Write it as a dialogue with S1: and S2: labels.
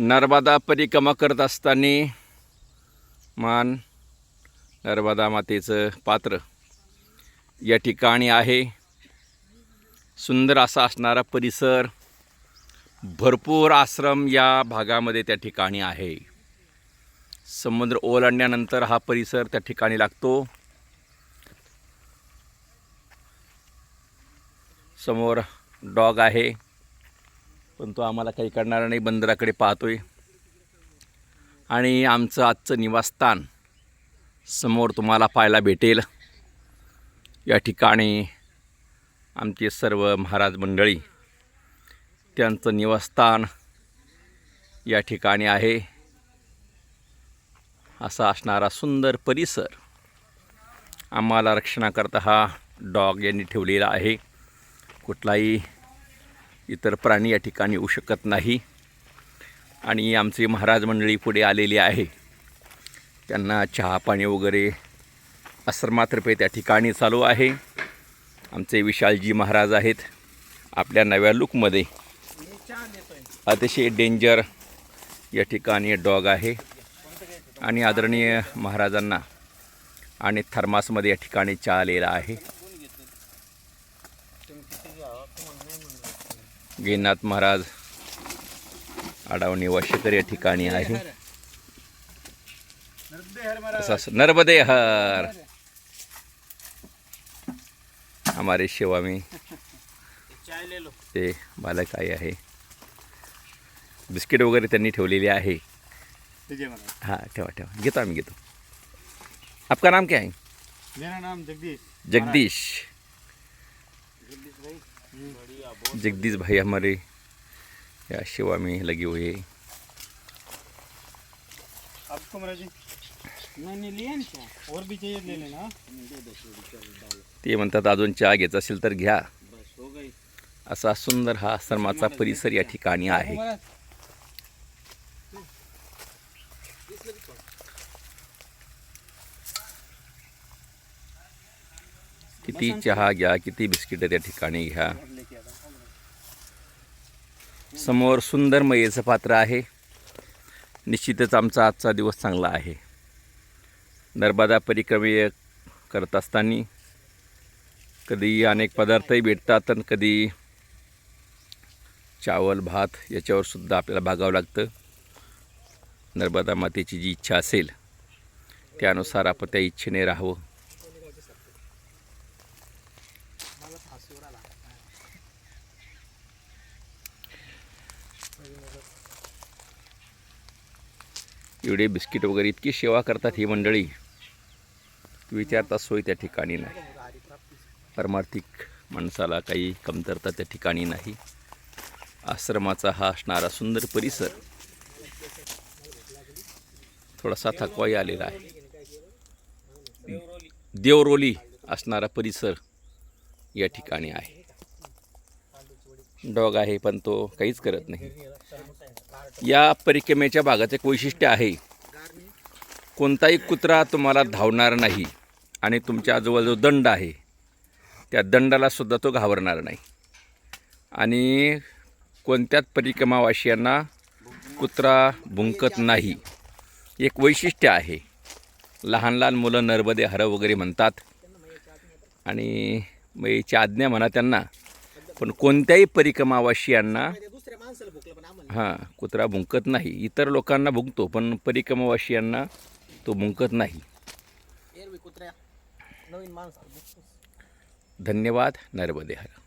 S1: नर्मदा परिक्रमा करत असताना मान नर्मदा मातेचं पात्र या ठिकाणी आहे. सुंदर असा असणारा परिसर भरपूर आश्रम या भागामध्ये त्या ठिकाणी आहे. समुद्र ओलांडल्यानंतर हा परिसर त्या ठिकाणी लागतो. समोर डॉग आहे. पण तो आम्हाला काही करणारा नाही. बंदराकडे पाहतोय. आणि आमचं आजचं निवासस्थान समोर तुम्हाला पाहायला भेटेल. या ठिकाणी आमचे सर्व महाराज मंडळी त्यांचं निवासस्थान या ठिकाणी आहे. असा असणारा सुंदर परिसर आम्हाला रक्षणाकरता हा डॉग यांनी ठेवलेला आहे. कुठलाही इतर प्राणी या ठिकाणी येऊ शकत नाही. आणि आमची महाराज मंडळी पुढे आलेली आहे. त्यांना चहा पाणी वगैरे आश्रमातर्फे त्या ठिकाणी चालू आहे. आमचे विशालजी महाराज आहेत. आपल्या नव्या लुकमध्ये. अतिशय डेंजर या ठिकाणी डॉग आहे. आणि आदरणीय महाराजांना आणि थर्मासमध्ये या ठिकाणी चहा आलेला आहे. गिरनाथ महाराज आडावणी वाशेकर या ठिकाणी आहे. नर्मदे हर. हमारे सेवा में ते बालक आहे आहे. बिस्किट वगैरे त्यांनी ठेवलेली आहे. हां ठेवा ठेवा. घेतो आम्ही घेतो. आपका नाम क्या है?
S2: मेरा नाम जगदीश.
S1: जगदीश. जगदीश भाई हमारे या सेवा में लगे हुए हैं।
S2: आपको महाराज जी मैंने लिया ना क्या? और भी चाहिए ले लेना।
S1: ते म्हणतात अजून चहा घ्यायचा असेल तर घ्या.
S2: हो
S1: असा सुंदर हा आश्रमाचा परिसर या ठिकाणी आहे. किती चहा घ्या किती बिस्किटं त्या ठिकाणी घ्या. समोर सुंदर मयेचं पात्र आहे. निश्चितच आमचा आजचा दिवस चांगला आहे. नर्मदा परिक्रमे करत असताना कधी अनेक पदार्थही भेटतात आणि कधी चावल भात याच्यावर सुद्धा आपल्याला भागावं लागतं. नर्मदा मातेची जी इच्छा असेल त्यानुसार आपण त्या इच्छेने राहावं. एवढे बिस्किट वगैरे इतकी सेवा करतात ही मंडळी. विचारता सोय त्या ठिकाणी नाही. परमार्थिक माणसाला काही कमतरता त्या ठिकाणी नाही. आश्रमाचा हा असणारा सुंदर परिसर थोडासा थकवाही आलेला आहे. देवरोली असणारा परिसर या ठिकाणी आहे. डॉग आहे पण तो काहीच करत नाही. या परिक्रमेच्या भागाचं एक वैशिष्ट्य आहे. कोणताही कुत्रा तुम्हाला धावणार नाही आणि तुमच्याजवळ जो दंड आहे त्या दंडाला सुद्धा तो घाबरणार नाही. आणि कोणत्याच परिक्रमावासियांना कुत्रा भुंकत नाही. एक वैशिष्ट्य आहे. लहान लहान मुलं नर्मदे हरं वगैरे म्हणतात. आणि याची आज्ञा म्हणा त्यांना. पण कोणत्याही परिक्रमावासियांना हां कुत्रा भुंकत नाही. इतर लोकांना भुंकतो पण परिक्रमावासियांना तो भुंकत नाही. धन्यवाद नर्मदे हर